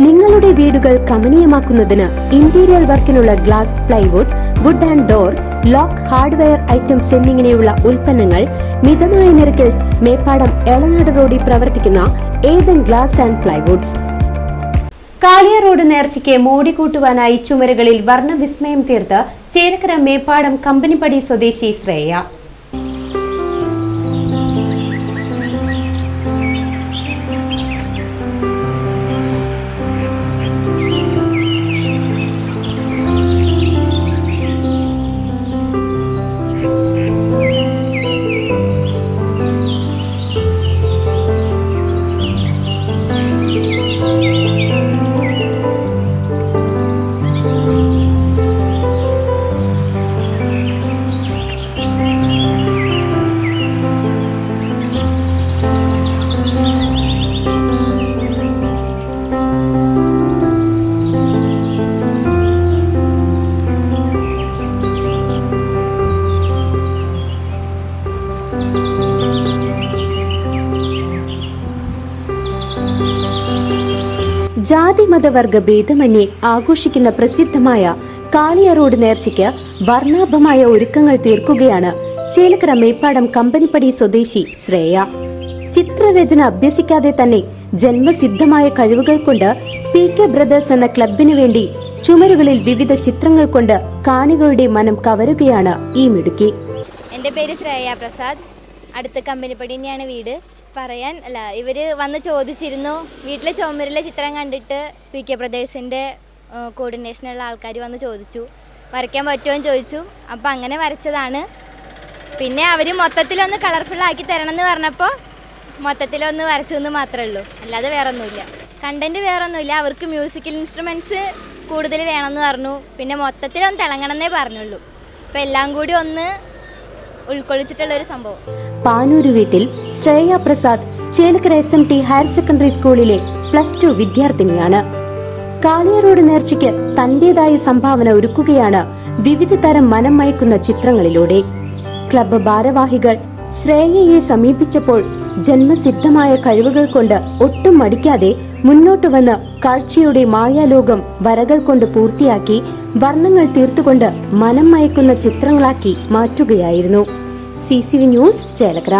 നിങ്ങളുടെ വീടുകൾ കമനീയമാക്കുന്നതിന് interior വർക്കിനുള്ള glass plywood wood and door lock hardware items എന്നിങ്ങനെയുള്ള ഉൽപ്പന്നങ്ങൾ മിതമായ നിരക്കിൽ മേപ്പാടം എളനാട് റോഡിൽ പ്രവർത്തിക്കുന്ന Ethan glass and plywoods Kaliya road നേർച്ചയ്ക്ക് മോടി കൂട്ടുവാനായി ചുമരുകളിൽ വർണവിസ്മയം തീർത്ത് ചേരക്കര മേപ്പാടം കമ്പനിപ്പടി സ്വദേശി ശ്രേയ. ജാതി മതവർഗ ഭേദമന്യേ ആഘോഷിക്കുന്ന പ്രസിദ്ധമായ കാളിയ റോഡ് നേർച്ചയ്ക്ക് വർണാഭമായ ഒരുക്കങ്ങൾ തീർക്കുകയാണ് ചേലക്കര മേപ്പാടം കമ്പനിപ്പടി സ്വദേശി ശ്രേയ. ചിത്രരചന അഭ്യസിക്കാതെ തന്നെ ജന്മസിദ്ധമായ കഴിവുകൾ കൊണ്ട് പി കെ ബ്രദേഴ്സ് എന്ന ക്ലബിനു വേണ്ടി ചുമരുകളിൽ വിവിധ ചിത്രങ്ങൾ കൊണ്ട് കാണികളുടെ മനം കവരുകയാണ് ഈ മിടുക്കി. എന്റെ പേര് ശ്രേയ പ്രസാദ്. അടുത്ത കമ്പനിപ്പടി തന്നെയാണ് വീട്. പറയാൻ അല്ല ഇവർ വന്ന് ചോദിച്ചിരുന്നു. വീട്ടിലെ ചുമരിലെ ചിത്രം കണ്ടിട്ട് പി കെ ബ്രദേഴ്സിന്റെ കോർഡിനേഷനുള്ള ആൾക്കാർ വന്ന് ചോദിച്ചു. വരയ്ക്കാൻ പറ്റുമോ എന്ന് ചോദിച്ചു. അപ്പോൾ അങ്ങനെ വരച്ചതാണ്. പിന്നെ അവർ മൊത്തത്തിലൊന്ന് കളർഫുള്ളാക്കി തരണം എന്ന് പറഞ്ഞപ്പോൾ മൊത്തത്തിലൊന്ന് വരച്ചു എന്ന് മാത്രമേ ഉള്ളൂ. അല്ലാതെ വേറെ ഒന്നുമില്ല കണ്ടന്റ് വേറെ ഒന്നുമില്ല അവർക്ക് മ്യൂസിക്കൽ ഇൻസ്ട്രുമെന്റ്സ് കൂടുതൽ വേണമെന്ന് പറഞ്ഞു. പിന്നെ മൊത്തത്തിലൊന്ന് തിളങ്ങണമെന്നേ പറഞ്ഞുള്ളൂ. അപ്പോൾ എല്ലാം കൂടി ഒന്ന് ഉൾക്കൊള്ളിച്ചിട്ടുള്ള ഒരു സംഭവം. പാനൂര് വീട്ടിൽ Shreya Prasad Chelakkara S M T higher secondary സ്കൂളിലെ പ്ലസ് ടു വിദ്യാർത്ഥിനിയാണ്. കാളിയ റോഡ് നേർച്ചയ്ക്ക് തന്റേതായ സംഭാവന ഒരുക്കുകയാണ് വിവിധ തരം മനം മയക്കുന്ന ചിത്രങ്ങളിലൂടെ. ക്ലബ്ബ് ഭാരവാഹികൾ ശ്രേയയെ സമീപിച്ചപ്പോൾ ജന്മസിദ്ധമായ കഴിവുകൾ കൊണ്ട് ഒട്ടും മടിക്കാതെ മുന്നോട്ട് വന്ന് കാഴ്ചയുടെ മായാലോകം വരകൾ കൊണ്ട് പൂർത്തിയാക്കി വർണങ്ങൾ തീർത്തുകൊണ്ട് മനം മയക്കുന്ന ചിത്രങ്ങളാക്കി മാറ്റുകയായിരുന്നു. C C V news Chelakkara.